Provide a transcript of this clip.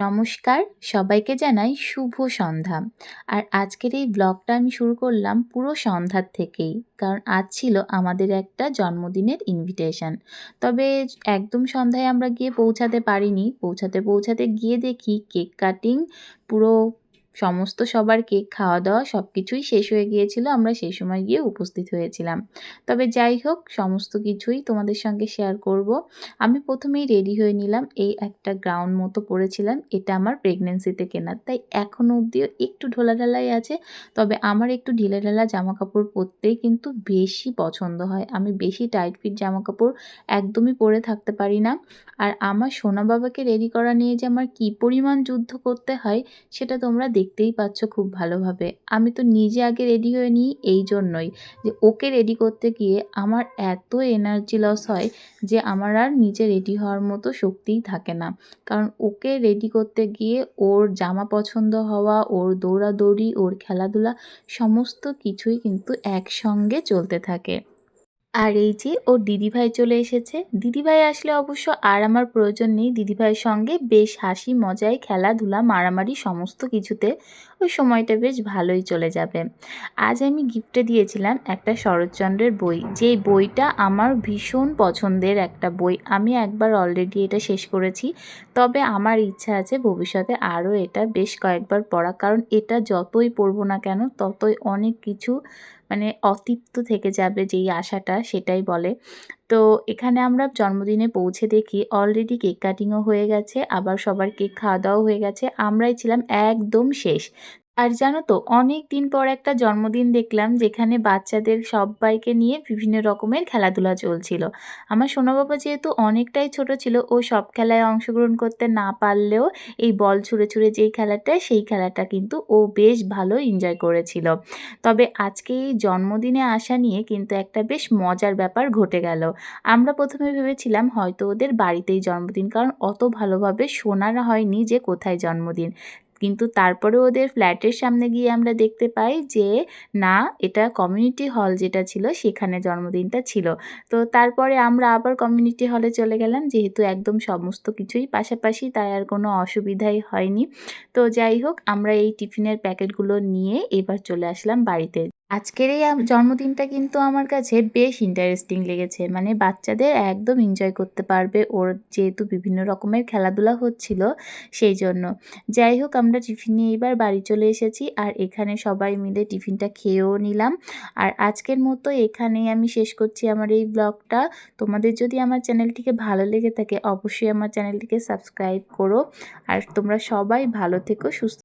নমস্কার, সবাইকে জানাই শুভ সন্ধ্যা। আর আজকের এই ব্লগটা আমি শুরু করলাম পুরো সন্ধ্যার থেকেই, কারণ আজ ছিল আমাদের একটা জন্মদিনের ইনভিটেশন তবে একদম সন্ধ্যায় আমরা গিয়ে পৌঁছাতে পারিনি। পৌঁছাতে পৌঁছাতে গিয়ে দেখি কেক কাটিং পুরো সমস্ত সবার কেক খাওয়া দাওয়া সব কিছুই শেষ হয়ে গিয়েছিল, আমরা সেই সময় গিয়ে উপস্থিত হয়েছিলাম। তবে যাই হোক, সমস্ত কিছুই তোমাদের সঙ্গে শেয়ার করব। আমি প্রথমেই রেডি হয়ে নিলাম এই একটা গ্রাউন্ড মতো পরেছিলাম, এটা আমার প্রেগনেন্সিতে কেনার তাই এখনও অবধিও একটু ঢোলাঢালাই আছে, তবে আমার একটু ঢিলে ঢালা জামা কাপড় পরতেই কিন্তু বেশি পছন্দ হয়। আমি বেশি টাইট ফিট জামা কাপড় একদমই পরে থাকতে পারি না। আর আমার সোনা বাবাকে রেডি করা নিয়ে যে আমার কী পরিমাণ যুদ্ধ করতে হয়, সেটা তোমরা দেখতেই পাচ্ছ খুব ভালোভাবে। আমি তো নিজে আগে রেডি হয়ে নিই এই জন্যই যে ওকে রেডি করতে গিয়ে আমার এত এনার্জি লস হয় যে আমার আর নিজে রেডি হওয়ার মতো শক্তিই থাকে না। কারণ ওকে রেডি করতে গিয়ে ওর জামা পছন্দ হওয়া, ওর দৌড়াদৌড়ি, ওর খেলাধুলা সমস্ত কিছুই কিন্তু একসঙ্গে চলতে থাকে। আর এই যে ওর দিদিভাই চলে এসেছে। দিদিভাই আসলে অবশ্য আর আমার প্রয়োজন নেই। দিদিভাইয়ের সঙ্গে বেশ হাসি মজায় খেলাধুলা, মারামারি সমস্ত কিছুতে ওই সময়টা বেশ ভালোই চলে যাবে। আজ আমি গিফটে দিয়েছিলাম একটা শরৎচন্দ্রের বই। যে বইটা আমার ভীষণ পছন্দের একটা বই। আমি একবার অলরেডি এটা শেষ করেছি। তবে আমার ইচ্ছা আছে ভবিষ্যতে আরও এটা বেশ কয়েকবার পড়া। কারণ এটা যতই পড়ব না কেন, ততই অনেক কিছু মানে অতৃপ্ত থেকে যাবে যেই আশাটা সেটাই বলে। তো এখানে আমরা জন্মদিনে পৌঁছে দেখি অলরেডি কেক কাটিংও হয়ে গেছে, আবার সবার কেক খাওয়া দাওয়াও হয়ে গেছে, আমরাই ছিলাম একদম শেষ। আর জানো তো অনেক দিন পর একটা জন্মদিন দেখলাম যেখানে বাচ্চাদের সবাইকে নিয়ে বিভিন্ন রকমের খেলাধুলা চলছিল। আমার সোনা বাবা যেহেতু অনেকটাই ছোট ছিল, ও সব খেলায় অংশগ্রহণ করতে না পারলেও এই বল ছুঁড়ে ছুঁড়ে যেই খেলাটা, সেই খেলাটা কিন্তু ও বেশ ভালো এনজয় করেছিল। তবে আজকে এই জন্মদিনে আসা নিয়ে কিন্তু একটা বেশ মজার ব্যাপার ঘটে গেল। আমরা প্রথমে ভেবেছিলাম হয়তো ওদের বাড়িতেই জন্মদিন, কারণ অত ভালোভাবে শোনানো হয়নি যে কোথায় জন্মদিন। কিন্তু তারপরে ওদের ফ্ল্যাটের সামনে গিয়ে আমরা দেখতে পাই যে, না, এটা কমিউনিটি হল যেটা ছিল, সেখানে জন্মদিনটা ছিল। তো তারপরে আমরা আবার কমিউনিটি হলে চলে গেলাম, যেহেতু একদম সমস্ত কিছুই পাশাপাশি, তাই আর কোনো অসুবিধাই হয়নি। তো যাই হোক, আমরা এই টিফিনের প্যাকেটগুলো নিয়ে এবার চলে আসলাম বাড়িতে। আজকের এই জন্মদিনটা কিন্তু আমার কাছে বেশ ইন্টারেস্টিং লেগেছে। মানে বাচ্চাদের একদম এনজয় করতে পারবে। ওর যেহেতু বিভিন্ন রকমের খেলাধুলা হচ্ছিল সেই জন্য। যাই হোক, আমরা টিফিন নিয়ে এবার বাড়ি চলে এসেছি আর এখানে সবাই মিলে টিফিনটা খেয়েও নিলাম। আর আজকের মতো এখানেই আমি শেষ করছি আমার এই ব্লগটা। তোমাদের যদি আমার চ্যানেলটিকে ভালো লেগে থাকে, অবশ্যই আমার চ্যানেলটিকে সাবস্ক্রাইব করো। আর তোমরা সবাই ভালো থেকো, সুস্থ